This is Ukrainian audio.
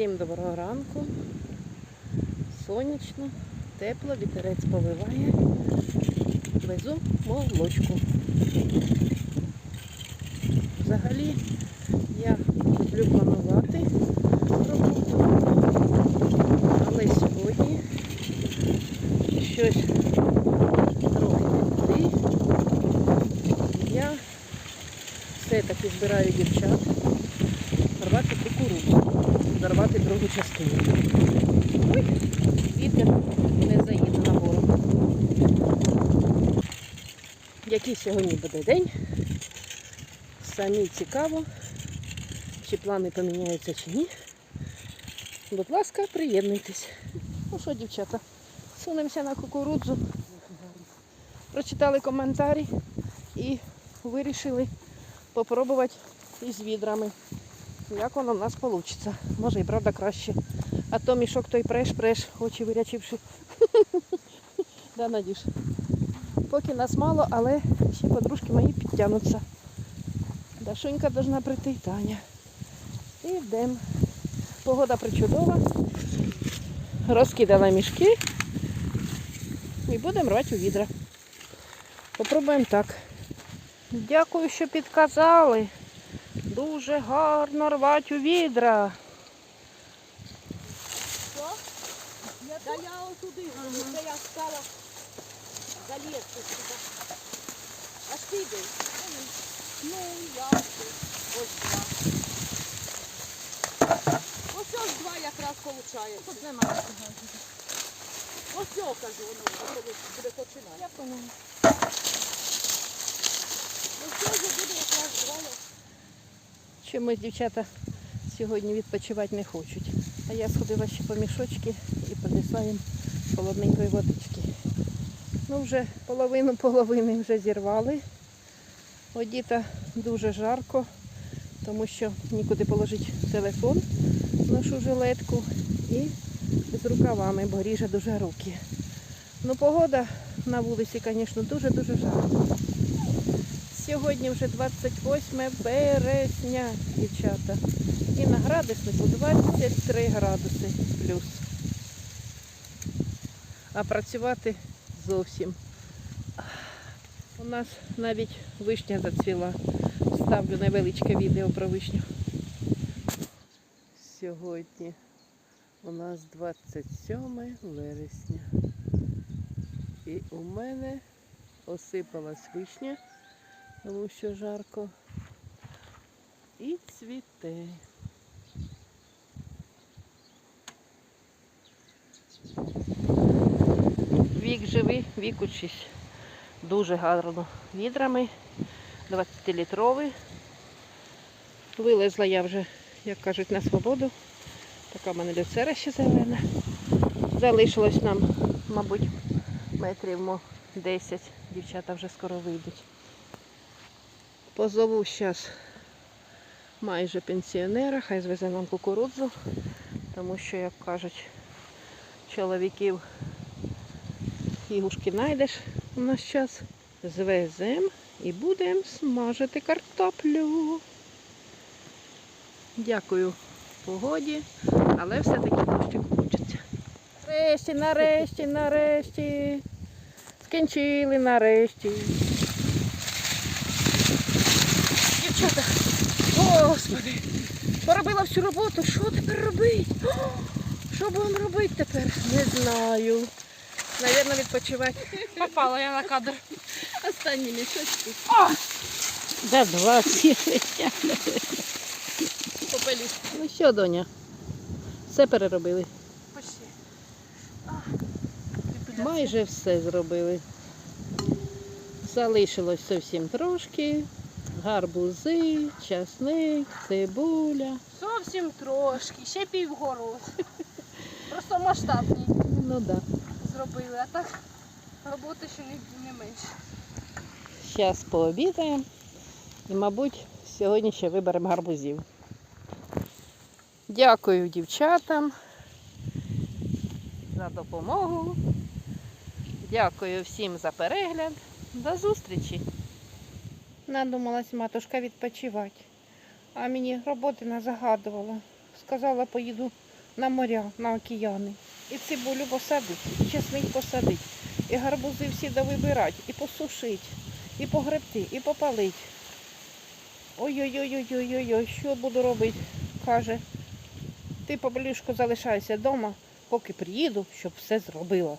Всім доброго ранку. Сонячно, тепло, вітерець повиває. Везу молочку. Взагалі я люблю планувати роботу, але сьогодні щось трохи не туди. Я все-таки збираю дівчат рвати кукурудзу, зарвати другу частину. Ой, вітер не заїде на гору. Який сьогодні буде день? Самі цікаво, чи плани поміняються чи ні. Будь ласка, приєднуйтесь. Ну що, дівчата, сунемося на кукурудзу. Прочитали коментарі і вирішили попробувати із відрами. Як воно в нас вийде. Може і правда краще. А то мішок той преш-преш, очі вирячивши. да, Надюш? Поки нас мало, але ще подружки мої підтягнуться. Дашунька должна прийти Таня. І йдемо. Погода причудова. Розкидала мішки. І будемо рвати у відра. Попробуємо так. Дякую, що підказали. Дуже гарно рвать у відра. Да я отуди, це я стала залізти сюди. А ж ти йди. Ну, я тут. ось два. Ось ось два якраз виходить. Тут немає. Ось цього кажу, воно буде починати. Я поняла. Ось цього буде якраз два. Чомусь дівчата сьогодні відпочивати не хочуть. А я сходила ще по мішочки і принесла їм холодненької водички. Ну, вже половину половини вже зірвали. Одіта дуже жарко, тому що нікуди положити телефон, нашу жилетку і з рукавами, бо ріже дуже руки. Ну, погода на вулиці, звісно, дуже-дуже жарко. Сьогодні вже 28 березня, дівчата. І на градуснику 23 градуси плюс. А працювати зовсім. У нас навіть вишня зацвіла. Ставлю невеличке відео про вишню. Сьогодні у нас 27 вересня. І у мене осипалась вишня тому що жарко. І цвіте. Вік живий, вік учись. Дуже гарно відрами. 20-літровий. Вилезла я вже, як кажуть, на свободу. Така в мене люцера ще зелена. Залишилось нам, мабуть, метрів 10. Дівчата вже скоро вийдуть. Позову зараз майже пенсіонера, хай звезе нам кукурудзу, тому що, як кажуть, чоловіків ігушки знайдеш у нас час. Звеземо і будемо смажити картоплю. Дякую погоді, але все-таки дощик хочеться. Нарешті, нарешті, нарешті. Скінчили нарешті. Дівчата, господи, поробила всю роботу. Що тепер робити? Що будемо робити тепер? Не знаю. Навірно, відпочивати. Попала я на кадр. Останні мішочки. Да, два Попелюсь. Ну що, доня? Все переробили. Почти. Майже все зробили. Залишилось зовсім трошки. Гарбузи, часник, цибуля. Зовсім трошки, ще півгород. Просто масштабні Ну так. Да. зробили, а так роботи ще не, не менше. Зараз пообідаємо і, мабуть, сьогодні ще виберемо гарбузів. Дякую дівчатам за допомогу. Дякую всім за перегляд. До зустрічі. Надумалась матушка відпочивати. А мені роботи не загадувала. Сказала, поїду на моря, на океани. І цибулю посадить, і чесник посадить, і гарбузи всі довибирати, і посушить, і погребти, і попалить. Ой-ой-ой-ой-ой-ой, що буду робити? Каже, ти, Павлюшко, залишайся вдома, поки приїду, щоб все зробила.